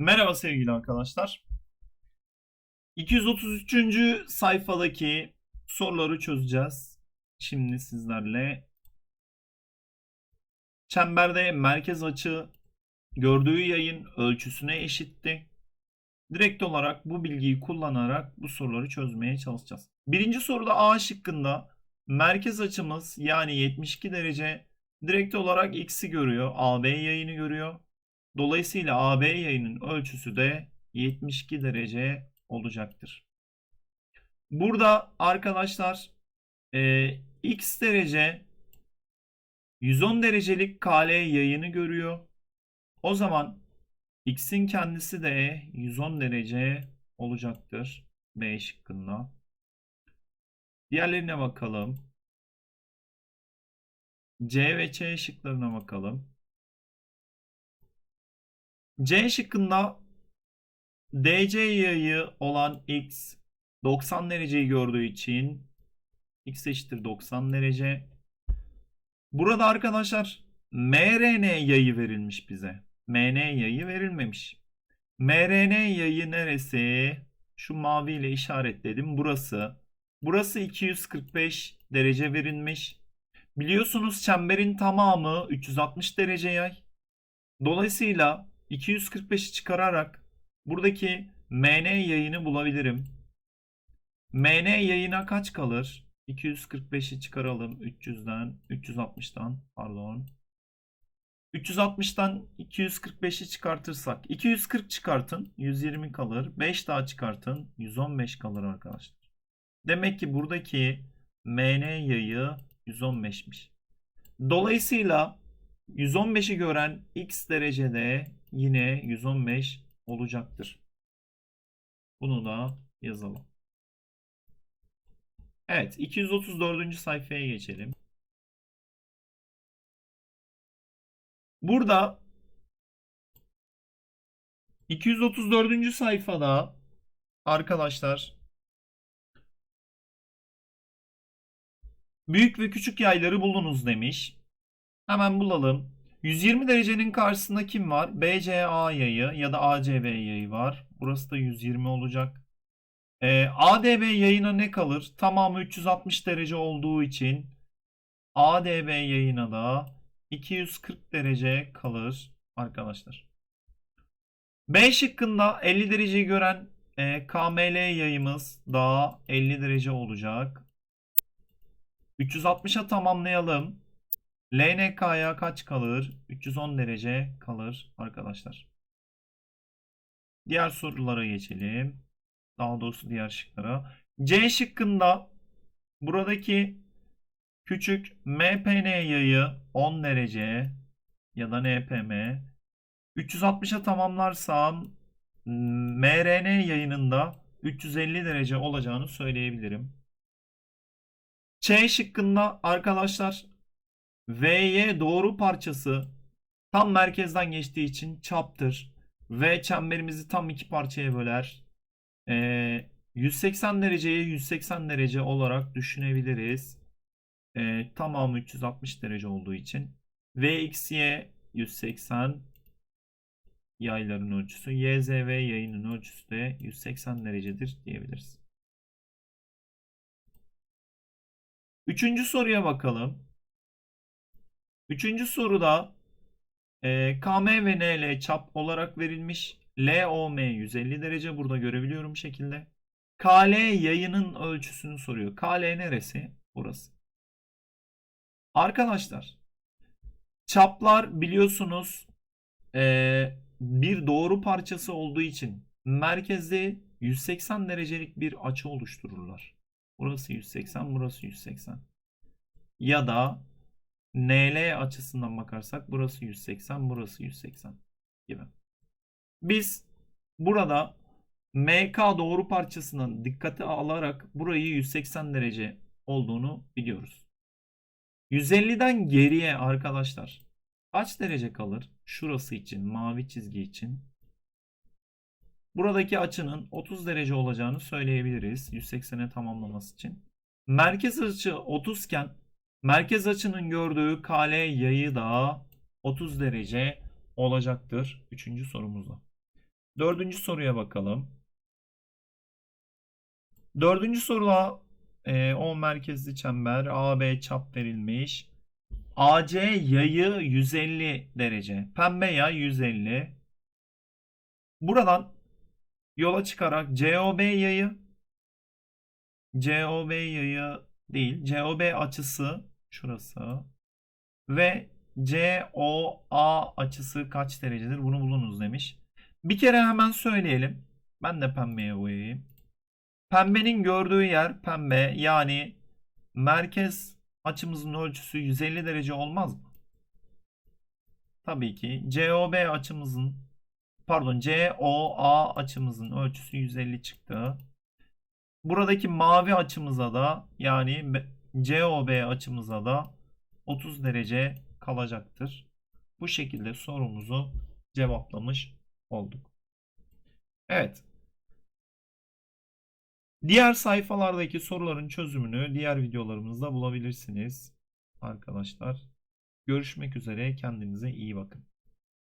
Merhaba sevgili arkadaşlar. 233. sayfadaki soruları çözeceğiz. Şimdi sizlerle çemberde merkez açı gördüğü yayın ölçüsüne eşitti. Direkt olarak bu bilgiyi kullanarak bu soruları çözmeye çalışacağız. Birinci soruda A şıkkında merkez açımız yani 72 derece direkt olarak x'i görüyor. AB yayını görüyor. Dolayısıyla AB yayının ölçüsü de 72 derece olacaktır. Burada arkadaşlar e, x derece 110 derecelik KL yayını görüyor. O zaman x'in kendisi de 110 derece olacaktır. B şıkkında. Diğerlerine bakalım. C ve Ç şıklarına bakalım. C şıkkında DC yayı olan x 90 dereceyi gördüğü için x eşittir 90 derece. Burada arkadaşlar mRN yayı verilmiş bize. MN yayı verilmemiş. mRN yayı neresi? Şu maviyle işaretledim. Burası. Burası 245 derece verilmiş. Biliyorsunuz çemberin tamamı 360 derece yay. Dolayısıyla 245'i çıkararak buradaki MN yayını bulabilirim. MN yayına kaç kalır? 245'i çıkaralım 300'den, 360'dan pardon. 360'dan 245'i çıkartırsak 240 çıkartın 120 kalır. 5 daha çıkartın 115 kalır arkadaşlar. Demek ki buradaki MN yayı 115'miş. Dolayısıyla 115'i gören x derecede yine 115 olacaktır. Bunu da yazalım. Evet 234. sayfaya geçelim. Burada 234. sayfada arkadaşlar büyük ve küçük yayları bulunuz demiş. Hemen bulalım. 120 derecenin karşısında kim var? BCA yayı ya da ACB yayı var. Burası da 120 olacak. Ee, ADB yayına ne kalır? Tamamı 360 derece olduğu için ADB yayına da 240 derece kalır arkadaşlar. B şıkkında 50 dereceyi gören e, KML yayımız daha 50 derece olacak. 360'a tamamlayalım. LNK'ya kaç kalır? 310 derece kalır arkadaşlar. Diğer sorulara geçelim. Daha doğrusu diğer şıklara. C şıkkında buradaki küçük MPN yayı 10 derece ya da NPM 360'a tamamlarsam MRN yayınında 350 derece olacağını söyleyebilirim. Ç şıkkında arkadaşlar VY doğru parçası tam merkezden geçtiği için çaptır. V çemberimizi tam iki parçaya böler. Ee, 180 dereceye 180 derece olarak düşünebiliriz. Ee, tamamı 360 derece olduğu için. VXY 180 yayların ölçüsü. YZV yayının ölçüsü de 180 derecedir diyebiliriz. Üçüncü soruya bakalım. Üçüncü soruda e, KM ve NL çap olarak verilmiş. LOM 150 derece burada görebiliyorum şekilde. KL yayının ölçüsünü soruyor. KL neresi? Burası. Arkadaşlar çaplar biliyorsunuz e, bir doğru parçası olduğu için merkezde 180 derecelik bir açı oluştururlar. Burası 180, burası 180. Ya da NL açısından bakarsak burası 180, burası 180 gibi. Biz burada MK doğru parçasının dikkate alarak burayı 180 derece olduğunu biliyoruz. 150'den geriye arkadaşlar kaç derece kalır? Şurası için, mavi çizgi için. Buradaki açının 30 derece olacağını söyleyebiliriz 180'e tamamlaması için. Merkez açı 30 iken merkez açının gördüğü KL yayı da 30 derece olacaktır. Üçüncü sorumuzda. Dördüncü soruya bakalım. Dördüncü soruda e, O merkezli çember AB çap verilmiş. AC yayı 150 derece. Pembe yay 150. Buradan yola çıkarak COB yayı COB yayı değil. COB açısı şurası ve COA açısı kaç derecedir? Bunu bulunuz demiş. Bir kere hemen söyleyelim. Ben de pembeye boyayayım. Pembenin gördüğü yer pembe. Yani merkez açımızın ölçüsü 150 derece olmaz mı? Tabii ki. COB açımızın pardon COA açımızın ölçüsü 150 çıktı. Buradaki mavi açımıza da yani COB açımıza da 30 derece kalacaktır. Bu şekilde sorumuzu cevaplamış olduk. Evet. Diğer sayfalardaki soruların çözümünü diğer videolarımızda bulabilirsiniz. Arkadaşlar görüşmek üzere kendinize iyi bakın.